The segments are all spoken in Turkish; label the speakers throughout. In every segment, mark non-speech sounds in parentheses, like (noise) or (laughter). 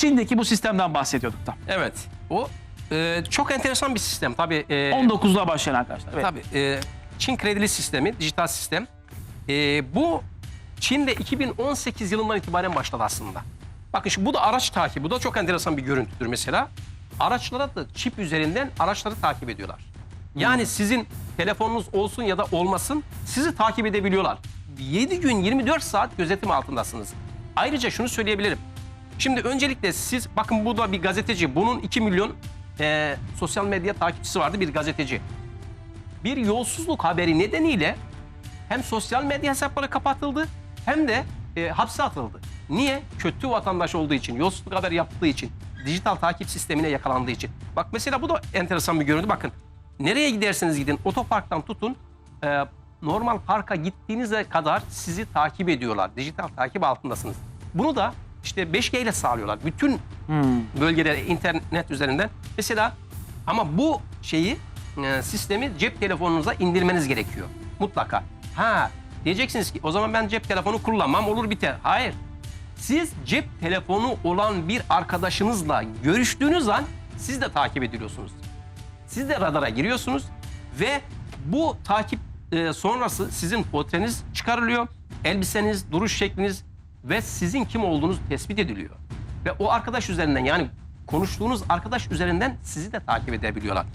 Speaker 1: Çin'deki bu sistemden bahsediyorduk da.
Speaker 2: Evet. O e, çok enteresan bir sistem. Tabii e,
Speaker 1: 19'la başlayan arkadaşlar. Evet.
Speaker 2: Tabii. e, Çin kredili sistemi, dijital sistem. E, bu Çin'de 2018 yılından itibaren başladı aslında. Bakın şimdi bu da araç takibi. Bu da çok enteresan bir görüntüdür mesela. Araçlara da çip üzerinden araçları takip ediyorlar. Yani sizin telefonunuz olsun ya da olmasın sizi takip edebiliyorlar. 7 gün 24 saat gözetim altındasınız. Ayrıca şunu söyleyebilirim. Şimdi öncelikle siz bakın bu da bir gazeteci. Bunun 2 milyon e, sosyal medya takipçisi vardı bir gazeteci bir yolsuzluk haberi nedeniyle hem sosyal medya hesapları kapatıldı hem de e, hapse atıldı. Niye? Kötü vatandaş olduğu için, yolsuzluk haberi yaptığı için, dijital takip sistemine yakalandığı için. Bak mesela bu da enteresan bir görüntü. Bakın nereye giderseniz gidin otoparktan tutun e, normal parka gittiğinize kadar sizi takip ediyorlar. Dijital takip altındasınız. Bunu da işte 5G ile sağlıyorlar. Bütün bölgelere internet üzerinden. Mesela ama bu şeyi e, sistemi cep telefonunuza indirmeniz gerekiyor. Mutlaka. Ha diyeceksiniz ki o zaman ben cep telefonu kullanmam olur biter. Hayır. Siz cep telefonu olan bir arkadaşınızla görüştüğünüz an siz de takip ediliyorsunuz. Siz de radara giriyorsunuz ve bu takip e, sonrası sizin portreniz çıkarılıyor. Elbiseniz, duruş şekliniz ve sizin kim olduğunuz tespit ediliyor. Ve o arkadaş üzerinden yani konuştuğunuz arkadaş üzerinden sizi de takip edebiliyorlar.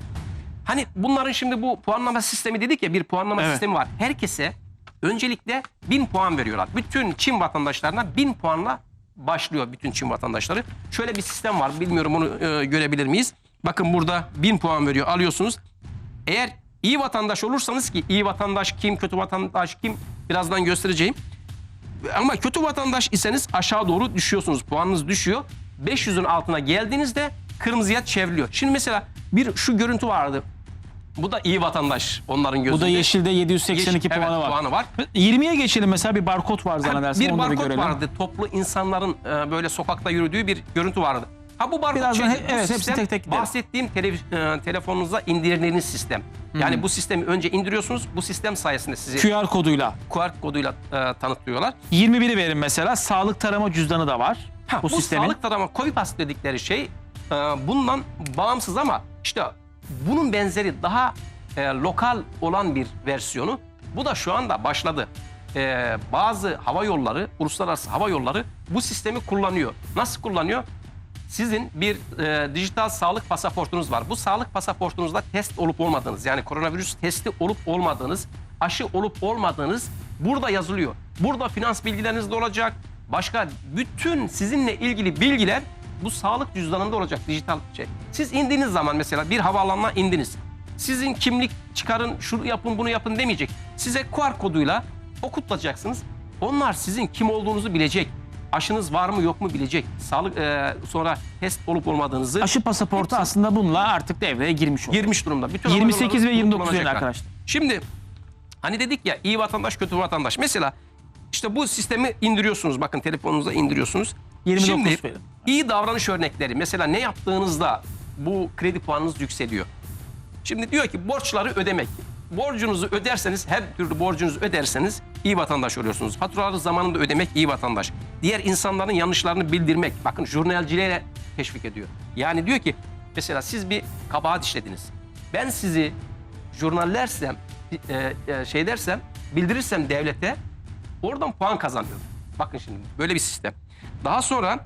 Speaker 2: Hani bunların şimdi bu puanlama sistemi dedik ya bir puanlama
Speaker 1: Evet.
Speaker 2: sistemi var. Herkese öncelikle bin puan veriyorlar. Bütün Çin vatandaşlarına bin puanla başlıyor bütün Çin vatandaşları. Şöyle bir sistem var. Bilmiyorum onu e, görebilir miyiz? Bakın burada bin puan veriyor. Alıyorsunuz. Eğer iyi vatandaş olursanız ki iyi vatandaş kim, kötü vatandaş kim birazdan göstereceğim. Ama kötü vatandaş iseniz aşağı doğru düşüyorsunuz. Puanınız düşüyor. 500'ün altına geldiğinizde kırmızıya çevriliyor. Şimdi mesela bir şu görüntü vardı. Bu da iyi vatandaş onların gözünde.
Speaker 1: Bu da yeşilde 782
Speaker 2: Yeşil-
Speaker 1: puanı
Speaker 2: evet,
Speaker 1: var.
Speaker 2: puanı var.
Speaker 1: 20'ye geçelim mesela bir barkod var
Speaker 2: Ha,
Speaker 1: zannedersin
Speaker 2: bir
Speaker 1: onu da bir
Speaker 2: barkod
Speaker 1: görelim.
Speaker 2: vardı. Toplu insanların e, böyle sokakta yürüdüğü bir görüntü vardı. Ha bu barkod
Speaker 1: Birazdan
Speaker 2: şey,
Speaker 1: he-
Speaker 2: bu
Speaker 1: evet, hepsini
Speaker 2: sistem
Speaker 1: tek tek gidelim.
Speaker 2: bahsettiğim televiz- e, telefonunuza indirdiğiniz sistem. Yani bu sistemi önce indiriyorsunuz. Bu sistem sayesinde sizi
Speaker 1: QR koduyla.
Speaker 2: QR koduyla e, tanıtlıyorlar.
Speaker 1: 21'i verin mesela. Sağlık tarama cüzdanı da var.
Speaker 2: Ha,
Speaker 1: bu,
Speaker 2: bu
Speaker 1: sistemin.
Speaker 2: sağlık tarama COVIPAS dedikleri şey e, bundan bağımsız ama işte bunun benzeri daha e, lokal olan bir versiyonu. Bu da şu anda başladı. E, bazı hava yolları, uluslararası hava yolları bu sistemi kullanıyor. Nasıl kullanıyor? Sizin bir e, dijital sağlık pasaportunuz var. Bu sağlık pasaportunuzda test olup olmadığınız yani koronavirüs testi olup olmadığınız, aşı olup olmadığınız burada yazılıyor. Burada finans bilgileriniz de olacak. Başka bütün sizinle ilgili bilgiler bu sağlık cüzdanında olacak dijital şey. Siz indiğiniz zaman mesela bir havaalanına indiniz. Sizin kimlik çıkarın, şunu yapın, bunu yapın demeyecek. Size QR koduyla okutacaksınız. Onlar sizin kim olduğunuzu bilecek. Aşınız var mı yok mu bilecek. Sağlık e, sonra test olup olmadığınızı
Speaker 1: Aşı pasaportu aslında bununla artık devreye girmiş oldu.
Speaker 2: girmiş durumda. Bütün
Speaker 1: 28 ve
Speaker 2: havayolları
Speaker 1: 29 yıl
Speaker 2: kullanacaklar.
Speaker 1: arkadaşlar.
Speaker 2: Şimdi hani dedik ya iyi vatandaş kötü vatandaş. Mesela işte bu sistemi indiriyorsunuz. Bakın telefonunuza indiriyorsunuz.
Speaker 1: 29
Speaker 2: Şimdi iyi davranış örnekleri. Mesela ne yaptığınızda bu kredi puanınız yükseliyor. Şimdi diyor ki borçları ödemek. Borcunuzu öderseniz, her türlü borcunuzu öderseniz iyi vatandaş oluyorsunuz. Faturaları zamanında ödemek iyi vatandaş. Diğer insanların yanlışlarını bildirmek. Bakın jurnalciliğe teşvik ediyor. Yani diyor ki mesela siz bir kabahat işlediniz. Ben sizi jurnallersem, e, e, şey dersem, bildirirsem devlete oradan puan kazanıyorum. Bakın şimdi böyle bir sistem. Daha sonra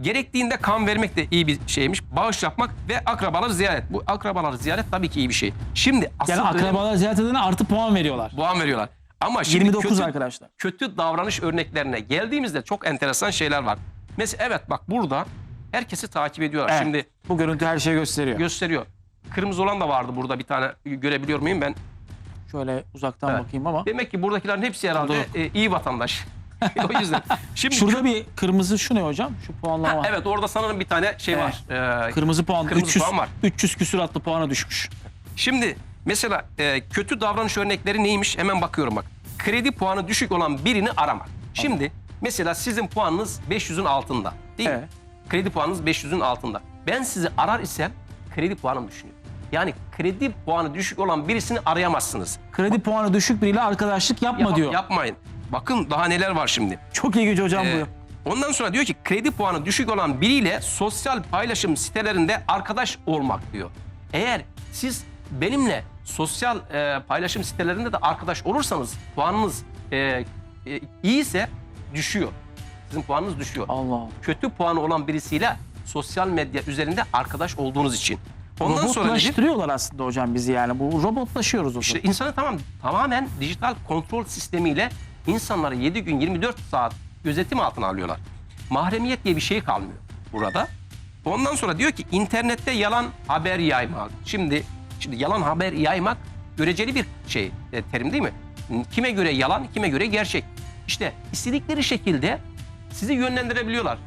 Speaker 2: gerektiğinde kan vermek de iyi bir şeymiş. Bağış yapmak ve akrabaları ziyaret. Bu akrabaları ziyaret tabii ki iyi bir şey. Şimdi asıl
Speaker 1: Yani
Speaker 2: önemli-
Speaker 1: akrabalar ziyaret edene artı puan veriyorlar.
Speaker 2: puan veriyorlar. Ama şimdi
Speaker 1: 29
Speaker 2: kötü,
Speaker 1: arkadaşlar.
Speaker 2: kötü davranış örneklerine geldiğimizde çok enteresan şeyler var. Mesela evet bak burada herkesi takip ediyorlar.
Speaker 1: Evet.
Speaker 2: Şimdi
Speaker 1: Bu görüntü her şeyi gösteriyor.
Speaker 2: gösteriyor. Kırmızı olan da vardı burada bir tane görebiliyor muyum ben?
Speaker 1: Şöyle uzaktan
Speaker 2: Evet.
Speaker 1: bakayım ama.
Speaker 2: Demek ki buradakilerin hepsi herhalde e, iyi vatandaş. (laughs) o yüzden. Şimdi
Speaker 1: Şurada bir kırmızı şu ne hocam? Şu puanlama.
Speaker 2: Ha, evet orada sanırım bir tane şey
Speaker 1: Evet.
Speaker 2: var. Ee,
Speaker 1: Kırmızı puan
Speaker 2: Kırmızı
Speaker 1: 300
Speaker 2: puan var.
Speaker 1: 300 küsuratlı puana düşmüş.
Speaker 2: Şimdi mesela e, kötü davranış örnekleri neymiş? Hemen bakıyorum bak. Kredi puanı düşük olan birini aramak. Şimdi mesela sizin puanınız 500'ün altında değil mi?
Speaker 1: Evet.
Speaker 2: Kredi puanınız 500'ün altında. Ben sizi arar isem kredi puanım düşünüyor. Yani kredi puanı düşük olan birisini arayamazsınız.
Speaker 1: Kredi puanı düşük biriyle arkadaşlık yapma
Speaker 2: Yap-
Speaker 1: diyor.
Speaker 2: Yapmayın. Bakın daha neler var şimdi.
Speaker 1: Çok ilginç hocam
Speaker 2: Ee,
Speaker 1: bu.
Speaker 2: Ondan sonra diyor ki kredi puanı düşük olan biriyle sosyal paylaşım sitelerinde arkadaş olmak diyor. Eğer siz benimle sosyal e, paylaşım sitelerinde de arkadaş olursanız puanınız e, e, iyiyse düşüyor. Sizin puanınız düşüyor
Speaker 1: Allah Allah.
Speaker 2: kötü puanı olan birisiyle sosyal medya üzerinde arkadaş olduğunuz için. Ondan sonra?
Speaker 1: Robotlaştırıyorlar aslında hocam bizi yani. Bu robotlaşıyoruz o
Speaker 2: İşte
Speaker 1: zaman.
Speaker 2: insanı tamam tamamen dijital kontrol sistemiyle insanları 7 gün 24 saat gözetim altına alıyorlar. Mahremiyet diye bir şey kalmıyor burada. Ondan sonra diyor ki internette yalan haber yaymak. Şimdi şimdi yalan haber yaymak göreceli bir şey e, terim değil mi? Kime göre yalan, kime göre gerçek. İşte istedikleri şekilde sizi yönlendirebiliyorlar.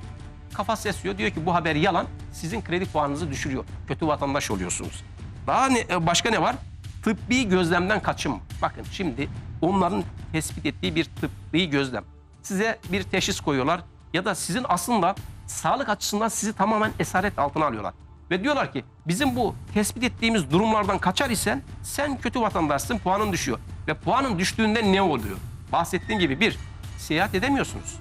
Speaker 2: Kafa sesiyor diyor ki bu haber yalan. Sizin kredi puanınızı düşürüyor. Kötü vatandaş oluyorsunuz. Daha ne, e, başka ne var? Tıbbi gözlemden kaçım. Bakın şimdi onların tespit ettiği bir tıbbi gözlem. Size bir teşhis koyuyorlar ya da sizin aslında sağlık açısından sizi tamamen esaret altına alıyorlar. Ve diyorlar ki bizim bu tespit ettiğimiz durumlardan kaçar isen sen kötü vatandaşsın puanın düşüyor. Ve puanın düştüğünde ne oluyor? Bahsettiğim gibi bir, seyahat edemiyorsunuz.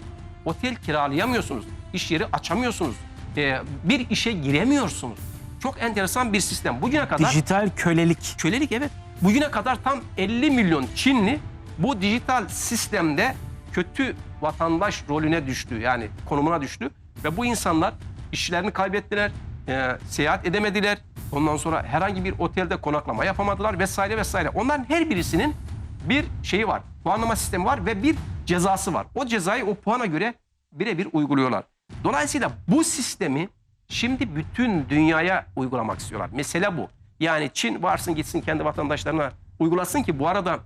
Speaker 2: Otel kiralayamıyorsunuz. iş yeri açamıyorsunuz. Ee, bir işe giremiyorsunuz. Çok enteresan bir sistem. Bugüne kadar
Speaker 1: Dijital kölelik.
Speaker 2: kölelik evet. Bugüne kadar tam 50 milyon Çinli bu dijital sistemde kötü vatandaş rolüne düştü. Yani konumuna düştü. Ve bu insanlar işlerini kaybettiler, e, seyahat edemediler. Ondan sonra herhangi bir otelde konaklama yapamadılar vesaire vesaire. Onların her birisinin bir şeyi var. Puanlama sistemi var ve bir cezası var. O cezayı o puana göre birebir uyguluyorlar. Dolayısıyla bu sistemi şimdi bütün dünyaya uygulamak istiyorlar. Mesele bu. Yani Çin varsın gitsin kendi vatandaşlarına uygulasın ki bu arada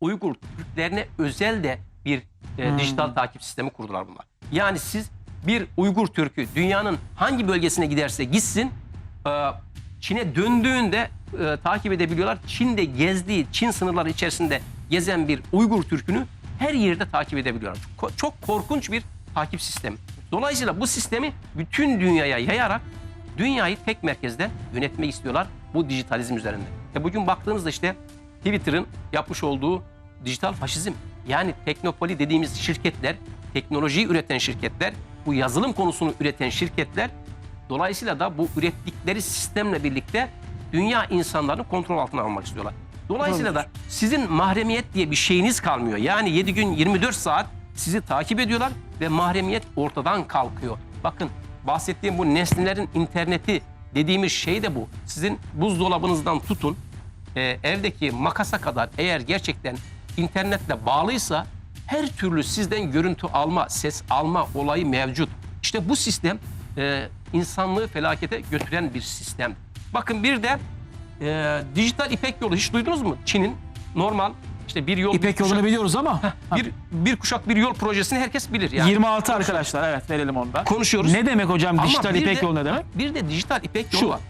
Speaker 2: Uygur Türklerine özel de bir e, dijital takip sistemi kurdular bunlar. Yani siz bir Uygur Türk'ü dünyanın hangi bölgesine giderse gitsin e, Çin'e döndüğünde e, takip edebiliyorlar. Çin'de gezdiği, Çin sınırları içerisinde gezen bir Uygur Türk'ünü her yerde takip edebiliyorlar. Çok, korkunç bir takip sistemi. Dolayısıyla bu sistemi bütün dünyaya yayarak dünyayı tek merkezden yönetmek istiyorlar bu dijitalizm üzerinde. E bugün baktığınızda işte Twitter'ın yapmış olduğu dijital faşizm yani teknopoli dediğimiz şirketler, teknolojiyi üreten şirketler, bu yazılım konusunu üreten şirketler dolayısıyla da bu ürettikleri sistemle birlikte dünya insanlarını kontrol altına almak istiyorlar. Dolayısıyla da sizin mahremiyet diye bir şeyiniz kalmıyor. Yani 7 gün 24 saat sizi takip ediyorlar ve mahremiyet ortadan kalkıyor. Bakın bahsettiğim bu nesnelerin interneti dediğimiz şey de bu. Sizin buzdolabınızdan tutun e, evdeki makasa kadar eğer gerçekten internetle bağlıysa her türlü sizden görüntü alma, ses alma olayı mevcut. İşte bu sistem e, insanlığı felakete götüren bir sistem. Bakın bir de e, dijital İpek yolu hiç duydunuz mu? Çin'in normal işte bir yol bir
Speaker 1: İpek
Speaker 2: kuşak,
Speaker 1: yolunu biliyoruz ama
Speaker 2: bir, bir kuşak bir yol projesini herkes bilir yani.
Speaker 1: 26 arkadaşlar evet verelim onu da.
Speaker 2: Konuşuyoruz.
Speaker 1: Ne demek hocam
Speaker 2: Ama
Speaker 1: dijital
Speaker 2: bir
Speaker 1: İpek
Speaker 2: de-
Speaker 1: yolu ne demek?
Speaker 2: Bir de dijital İpek yolu
Speaker 1: Şu.
Speaker 2: var.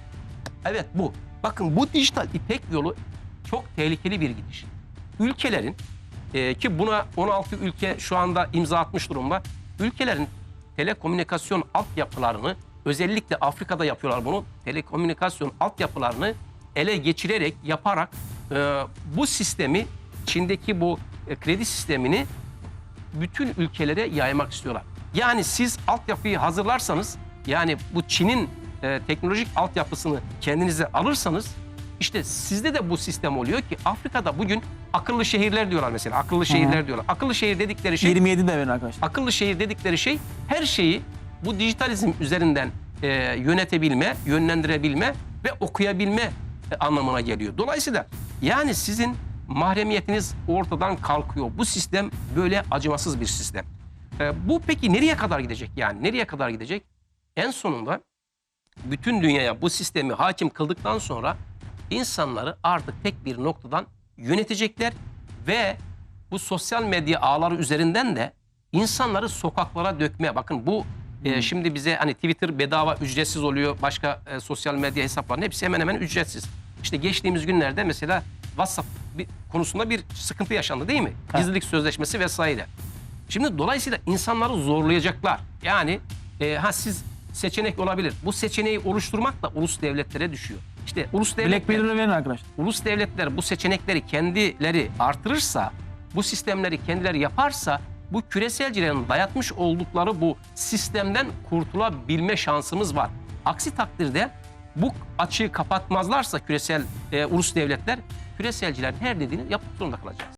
Speaker 2: Evet bu. Bakın bu dijital İpek yolu çok tehlikeli bir gidiş. Ülkelerin e, ki buna 16 ülke şu anda imza atmış durumda. Ülkelerin telekomünikasyon altyapılarını özellikle Afrika'da yapıyorlar bunu. Telekomünikasyon altyapılarını ele geçirerek yaparak e, bu sistemi Çin'deki bu e, kredi sistemini bütün ülkelere yaymak istiyorlar. Yani siz altyapıyı hazırlarsanız yani bu Çin'in e, teknolojik altyapısını kendinize alırsanız işte sizde de bu sistem oluyor ki Afrika'da bugün akıllı şehirler diyorlar mesela. Akıllı şehirler diyorlar. Akıllı şehir dedikleri şey
Speaker 1: 27 de verin arkadaşlar.
Speaker 2: akıllı şehir dedikleri şey her şeyi bu dijitalizm üzerinden e, yönetebilme, yönlendirebilme ve okuyabilme e, anlamına geliyor. Dolayısıyla yani sizin mahremiyetiniz ortadan kalkıyor. Bu sistem böyle acımasız bir sistem. E, bu peki nereye kadar gidecek yani? Nereye kadar gidecek? En sonunda bütün dünyaya bu sistemi hakim kıldıktan sonra insanları artık tek bir noktadan yönetecekler ve bu sosyal medya ağları üzerinden de insanları sokaklara dökmeye bakın bu e, şimdi bize hani Twitter bedava ücretsiz oluyor başka e, sosyal medya hesaplarının hepsi hemen hemen ücretsiz. İşte geçtiğimiz günlerde mesela WhatsApp bir, konusunda bir sıkıntı yaşandı değil mi? Gizlilik sözleşmesi vesaire. Şimdi dolayısıyla insanları zorlayacaklar. Yani e, ha siz seçenek olabilir. Bu seçeneği oluşturmak da ulus devletlere düşüyor. İşte ulus devletler
Speaker 1: Blackberry'e verin arkadaşlar.
Speaker 2: ulus devletler bu seçenekleri kendileri artırırsa, bu sistemleri kendileri yaparsa bu küreselcilerin dayatmış oldukları bu sistemden kurtulabilme şansımız var. Aksi takdirde bu açığı kapatmazlarsa küresel e, ulus devletler küreselcilerin her dediğini yapmak zorunda kalacağız.